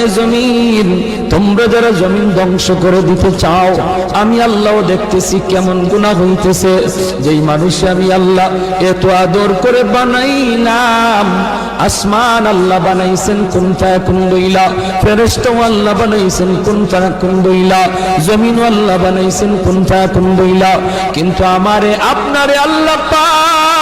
এ জমিন, তোমরা যারা জমিন ধ্বংস করে দিতে চাও, আমি আল্লাহ দেখতেছি কেমন গুণা হইতেছে। যেই মানুষে আমি আল্লাহ এত আদর করে বানাইলাম, আসমান আল্লাহ বানাইছেন কোন ফায়াকুন বইলা, ফেরেশতাও আল্লাহ বানাইছেন কোন ফায়াকুন বইলা জমিন আল্লাহ বানাইছেন কোন ফায়াকুন বইলা, কিন্তু আমারে, আপনারে আল্লাহ পাক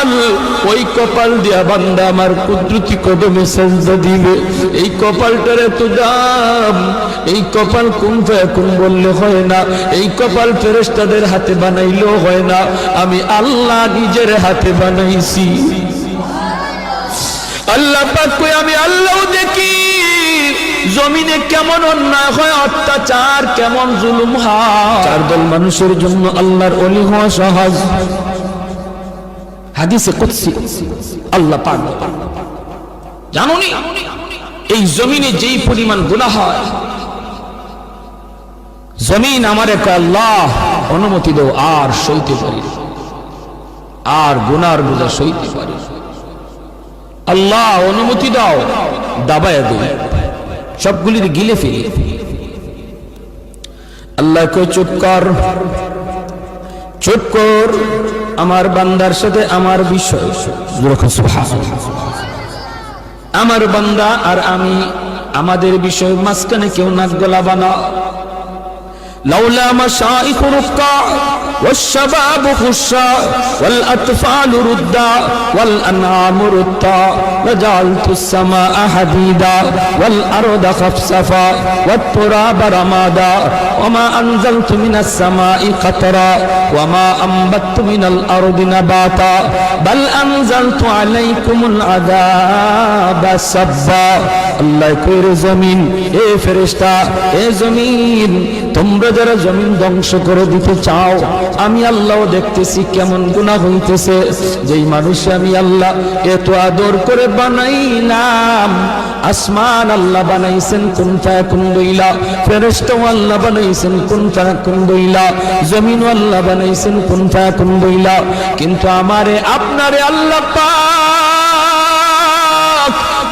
কপাল, ওই কপাল দিয়া বান্দা আমার কুদরতি কদমে সেজদা দিবে। এই কপালটার এত দাম, এই কপাল কোন কোন বললে হয় না। এই কপাল ফেরেশতাদের হাতে বানাইলেও হয় না। আমি আল্লাহ নিজের হাতে বানাইছি। আল্লাহ পাক কই, আমি আল্লাহ দেখি। জমিনে কেমন অন্যায় হয়, অত্যাচার কেমন জুলুম হয়। চার দল মানুষের জন্য আল্লাহর অলি হওয়া সহজ। হাদিসে কুদসি। আল্লাহ পাক। জানোনি? এই জমিনে যেই পরিমাণ গুনাহ হয়, জমিন আমার একটা আল্লাহ, অনুমতি দাও, আর সইতে পারি আর গুনার বোঝা সইতে পারি আল্লাহ, অনুমতি দাও, দাবায় দিই। সবগুলির গিলে ফেলি। আল্লাহ কই চুপ কর। চুপ কর। আমার বান্দার সাথে আমার বিষয়। আমার বান্দা আর আমি আমাদের বিষয় মাঝখানে কেউ নাক গলাবা না। লাউলা আমার শাহ والشباب خشع والأطفال ردا والأنعام ردا لجعلت السماء حديدا والأرض خفصفا والتراب رمادا وما أنزلت من السماء قطرا وما أنبت من الأرض نباتا بل أنزلت عليكم العذاب سبا আল্লাহ কইর জমিন এ ফেরেশতা এ জমিন তোমরা যারা জমিন ধ্বংস করে দিতে চাও আমি আল্লাহ দেখতেছি কেমন গুণা হইতেছে। যেই মানুষ আমি আল্লাহ এত আদর করে বানাইলাম, আসমান আল্লাহ বানাইছেন কোন ফায়াকুন বইলা? ফেরেশতাও আল্লাহ বানাইছেন কোন ফায়াকুন বইলা? জমিন আল্লাহ বানাইছেন কোন ফায়াকুন বইলা? কিন্তু আমারে, আপনারে আল্লাহ পাক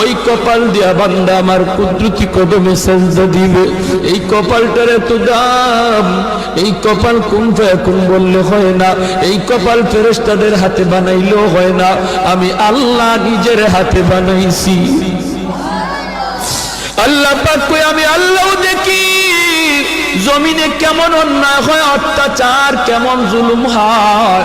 ওই কপাল দিয়া বান্দা আমার কুদরতি কদমে সেজদা দিবে। এই কপালটার এত দাম, এই কপাল কোন কোন বললে হয় না, এই কপাল ফেরেশতাদের হাতে বানাইলেও হয় না, আমি আল্লাহ নিজের হাতে বানাইছি। আল্লাহ পাক কই, আমি আল্লাহ দেখি, জমিনে কেমন অন্যায় হয়, অত্যাচার কেমন জুলুম হয়।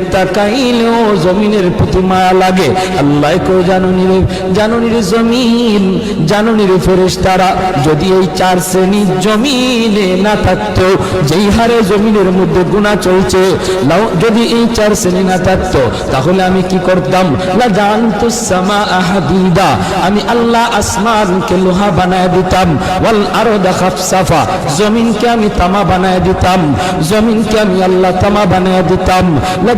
তাকাইলেও জমিনের প্রতি মায়া লাগে। আল্লাহ কেউ জানুনি রে জানুনি রে জমিন জানুনি রে তারা যদি এই চার শ্রেণি জমিনে না থাকতো, যেই হারে জমিনের মধ্যে গুণা চলছে যদি এই চার শ্রেণি না থাকতো, তাহলে আমি কি করতাম? লা জানতু সামা আহাদিদা আমি আল্লাহ আসমানকে লোহা বানায় দিতাম, ওয়াল আরদা খাফসাফা, জমিনকে আমি তামা বানায় দিতাম, জমিনকে আমি আল্লাহ তামা বানায় দিতাম। লা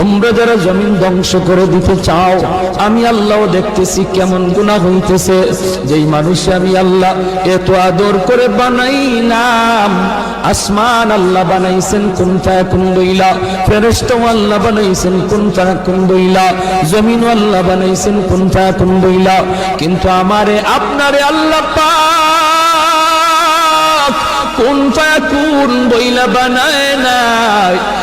তোমরা যারা জমিন ধ্বংস করে দিতে চাও, আমি আল্লাহ দেখতেছি কেমন গুণা হইতেছে। যেই মানুষ আমি আল্লাহ এত আদর করে বানাইলাম, আসমান আল্লাহ বানাইছেন কোন ফায়াকুন দইলা ফেরেশতাও আল্লাহ বানাইছেন কোন ফায়াকুন দইলা জমিন আল্লাহ বানাইছেন কোন ফায়াকুন দইলা কিন্তু আমারে, আপনারে আল্লাহ পাক কোন বইলা বানায় নাই?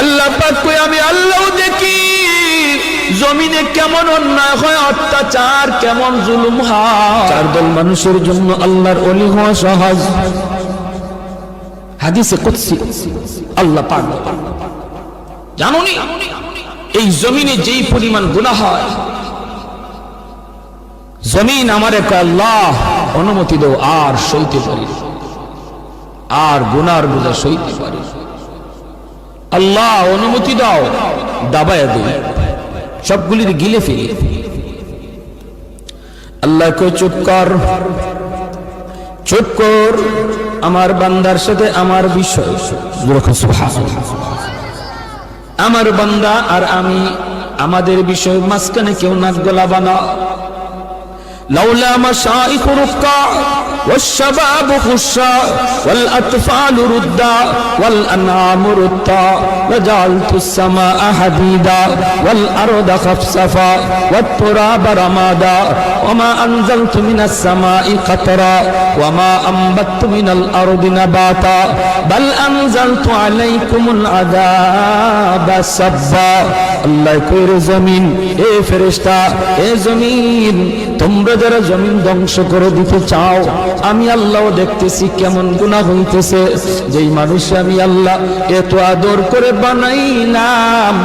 আল্লাহ পাক কই, আমি আল্লাহ দেখি। জমিনে কেমন অন্যায় হয়, অত্যাচার কেমন জুলুম হয়। চার দল মানুষের জন্য আল্লাহর অলি হওয়া সহজ। হাদিসে কুদসি, আল্লাহ পাক। জানোনি? এই জমিনে যেই পরিমাণ গুনাহ হয়, জমিন আমার একটা আল্লাহ, অনুমতি দাও, আর সইতে পারি। আর গুনার বোঝা সইতে পারি। আল্লাহ অনুমতি দাও, দাবায় দিই সবগুলির গিলে ফেলি। আল্লাহ কই চুপ কর। চুপ কর। আমার বান্দার সাথে আমার বিষয়। আমার বান্দা আর আমি, আমাদের বিষয় মাঝখানে কেউ নাক গলা বানা লাউলা মাশাইখু রুক্কা। والشباب خشا والأطفال ردا والأنعام ردا وجعلت السماء حديدا والأرض خفصفا والتراب رمادا وما أنزلت من السماء قطرا وما أنبت من الأرض نباتا بل أنزلت عليكم العذاب سبا আল্লাহ কইরে জমিন এ ফেরেশতা এ জমিন তোমরা যারা জমিন ধ্বংস করে দিতে চাও আমি আল্লাহ দেখতেছি কেমন গুণা হইতেছে। যেই মানুষ আমি আল্লাহ এত আদর করে বানাইলাম,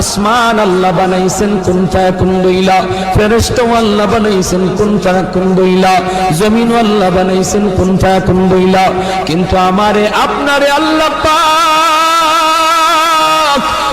আসমান আল্লাহ বানাইছেন কোন ফায়াকুন বইলা? ফেরেশতা আল্লাহ বানাইছেন কোন ফায়াকুন বইলা? জমিন আল্লাহ বানাইছেন কোন ফায়াকুন বইলা? কিন্তু আমারে, আপনারে আল্লাহ পাক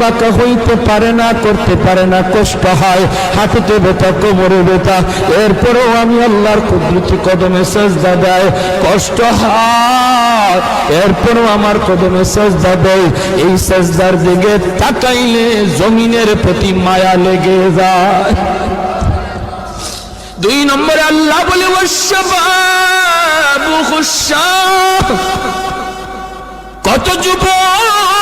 বাঁকা হইতে পারে না, করতে পারে না, কষ্ট হয়। হাঁটুতে কোমরে এরপরেও আমি আল্লাহর কুদরতি কদমে দেয় কষ্ট হয়। এরপরেও আমার কদমে দেয় এই দিকে তাকাইলে জমিনের প্রতি মায়া লেগে যায়। দুই নম্বরে আল্লাহ বলে কত যুবক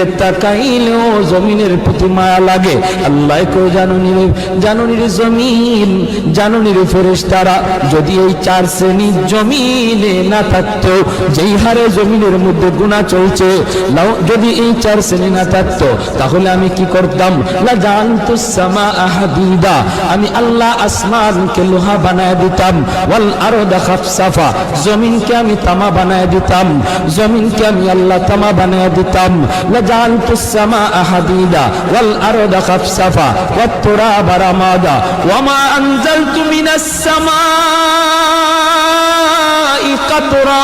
দিকে তাকাইলেও জমিনের প্রতি মায়া লাগে। আল্লাহ কেউ জানুনি রে জানুনি রে জমিন জানুনি রে ফেরেশতারা, যদি এই চার শ্রেণি জমিনে না থাকতো, যেই হারে জমিনের মধ্যে গুণা চলছে যদি এই চার শ্রেণি না থাকতো, তাহলে আমি কি করতাম? লা জানতু সামা আহাদিদা আমি আল্লাহ আসমানকে লোহা বানায় দিতাম, ওয়াল আরদা খাফসাফা, জমিনকে আমি তামা বানায় দিতাম, জমিনকে আমি আল্লাহ তামা বানায় দিতাম লা জানতু সামা আহাদিদা ওয়াল আরদা খাফসাফা ওয়াত তুরাবা রামাদা ওয়ামা আনজালতু মিনাস সামাই কাতরা